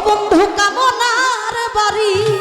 বন্ধু কামনার বাড়ি।